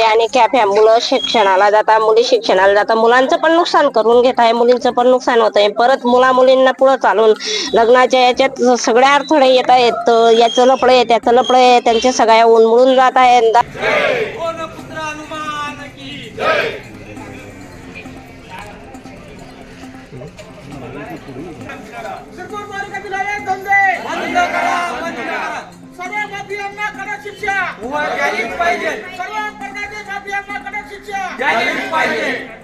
आणि कॅफे मुलं शिक्षणाला जातात मुली शिक्षणाला जातात मुलांचं पण नुकसान करून घेत आहे मुलींचं पण नुकसान होत आहे. परत मुला मुलींना पुढे चालून लग्नाच्या याच्यात सगळे अडथळे येत आहेत. याचं लपड आहे त्याचं लपड आहे त्यांच्या सगळ्या उन्मळून जात आहे. कोण पाहिजे.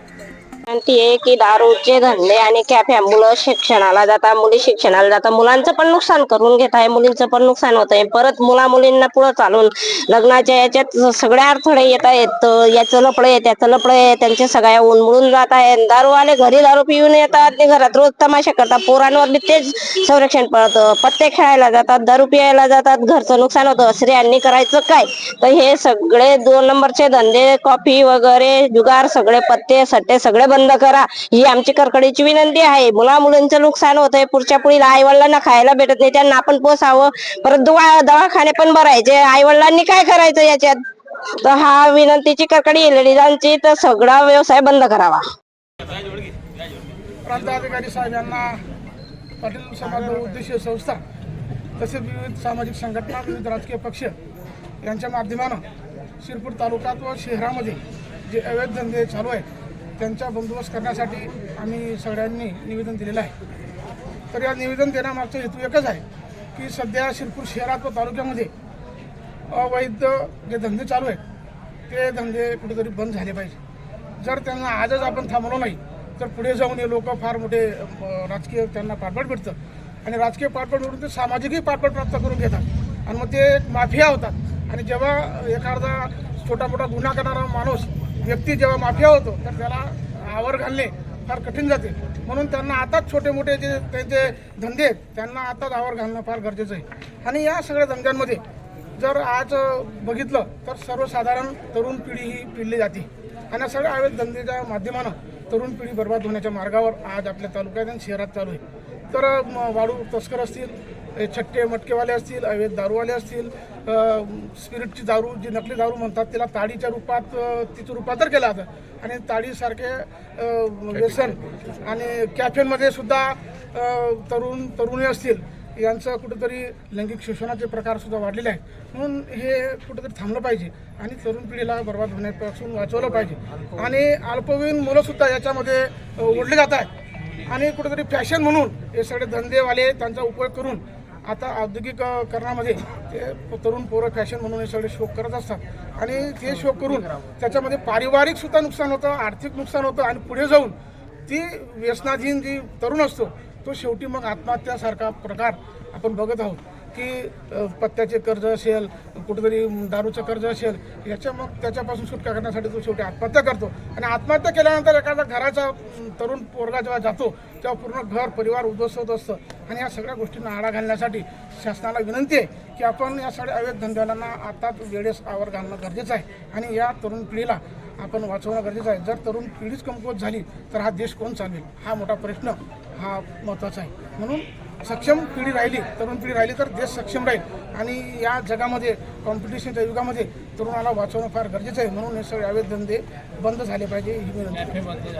विनंती आहे की दारूचे धंदे आणि कॅफ्या मुलं शिक्षणाला जातात मुली शिक्षणाला जातात. मुलांचं पण नुकसान करून घेत आहे मुलींचं पण नुकसान होत आहे. परत मुला मुलींना पुढे चालून लग्नाच्या याच्यात सगळ्या अडथळे येत आहेत. याचं लपड आहे त्याचं लपड आहे त्यांच्या सगळ्या उन्मळून जात आहे. दारूवाले घरी दारू पिऊन येतात ते घरात रोज तमाशा करतात. पोरांवर बी तेच संरक्षण पडतं पत्ते खेळायला जातात दारू पियायला जातात. घरचं नुकसान होतं. स्त्रियांनी करायचं काय? तर हे सगळे दोन नंबरचे धंदे कॉफी वगैरे जुगार सगळे पत्ते सट्टे सगळे बंद करा. ही आमची कर्कडीची विनंती आहे. मुला मुलांचं नुकसान होत आहे पुढच्या पुढील आई वडिलांना खायला भेटत नाही. त्यांना आपण पोसावं. परत दुवा दवाखाने पण भरायचे. आई वडिलांनी काय करायचं याच्यात? तर हा विनंतीची करकडी लेडीजांची तर सगळा व्यवसाय बंद करावा. प्रांताधिकारी साहेब यांना पाटील समाज उद्देशीय संस्था तसेच विविध सामाजिक संघटना विविध राजकीय पक्ष यांच्या माध्यमानं शिरपूर तालुक्यात व शहरामध्ये जे अवैध धंदे चालू आहेत त्यांचा बंदोबस्त करण्यासाठी आम्ही सगळ्यांनी निवेदन दिलेलं आहे. तर या निवेदन देण्यामागचा हेतू एकच आहे की सध्या शिरपूर शहरात व तालुक्यामध्ये अवैध जे धंदे चालू आहेत ते धंदे कुठेतरी बंद झाले पाहिजे. जर त्यांना आजच आपण थांबलो नाही तर पुढे जाऊन हे लोक फार मोठे राजकीय त्यांना पाठबळ भेटतं. आणि राजकीय पाठबळ भेटून ते सामाजिकही पाठबळ प्राप्त करून घेतात. आणि मग ते माफिया होतात. आणि जेव्हा एखादा छोटा मोठा गुन्हा करणारा माणूस व्यक्ती जेव्हा माफिया होतो तर त्याला आवर घालणे फार कठीण जाते. म्हणून त्यांना आताच छोटे मोठे जे त्यांचे धंदे आहेत त्यांना आताच आवर घालणं फार गरजेचं आहे. आणि या सगळ्या धंद्यांमध्ये जर आज बघितलं तर सर्वसाधारण तरुण पिढी ही पिळली जाते. आणि या सगळ्या अवैध धंदेच्या माध्यमानं तरुण पिढी बर्बाद होण्याच्या मार्गावर आज आपल्या तालुक्यात आणि शहरात चालू आहे. तर वाळू तस्कर असतील छट्टे मटकेवाले असतील अवैध दारूवाले असतील स्पिरिटची दारू जी नकली दारू म्हणतात त्याला ताडीच्या रूपात तिचं रूपांतर केलं जातं. आणि ताडीसारखे व्यसन आणि कॅफेमध्ये सुद्धा तरुण तरुणी असतील यांचं कुठेतरी लैंगिक शोषणाचे प्रकारसुद्धा वाढलेले आहेत. म्हणून हे कुठेतरी थांबलं पाहिजे आणि तरुण पिढीला बर्बाद होण्यापासून वाचवलं पाहिजे. आणि अल्पवयीन मुलंसुद्धा याच्यामध्ये ओढले जात आहेत. आणि कुठेतरी फॅशन म्हणून हे सगळे धंदेवाले त्यांचा उपयोग करून आता औद्योगिकरणामध्ये ते तरुण पोरं फॅशन म्हणून हे सगळे शोक करत असतात. आणि ते शोक करून त्याच्यामध्ये पारिवारिकसुद्धा नुकसान होतं आर्थिक नुकसान होतं आणि पुढे जाऊन ती व्यसनाधीन जी तरुण असतो तो शेवटी मग आत्महत्यासारखा प्रकार आपण बघत आहोत. की पत्त्याचे कर्ज असेल कुठेतरी दारूचं कर्ज असेल याच्या मग त्याच्यापासून सुटका करण्यासाठी तो शेवटी आत्महत्या करतो. आणि आत्महत्या केल्यानंतर एखादा घराचा तरुण पोरगा जेव्हा जातो तेव्हा पूर्ण घर परिवार उद्ध्वस्त होत असतं. आणि या सगळ्या गोष्टींना आळा घालण्यासाठी शासनाला विनंती आहे की आपण या सगळ्या अवैध धंद्याला आता वेळेस आवर घालणं गरजेचं आहे. आणि या तरुण पिढीला आपण वाचवणं गरजेचं आहे. जर तरुण पिढीच कमकुवत झाली तर हा देश कोण चालेल हा मोठा प्रश्न हा महत्त्वाचा आहे. म्हणून सक्षम पिढी राहिली तरुण पिढी राहिली तर देश सक्षम राहील. आणि या जगामध्ये कॉम्पिटिशनच्या युगामध्ये तरुणाला वाचवणं फार गरजेचं आहे. म्हणून हे सगळे अवैध धंदे बंद झाले पाहिजे ही विनंती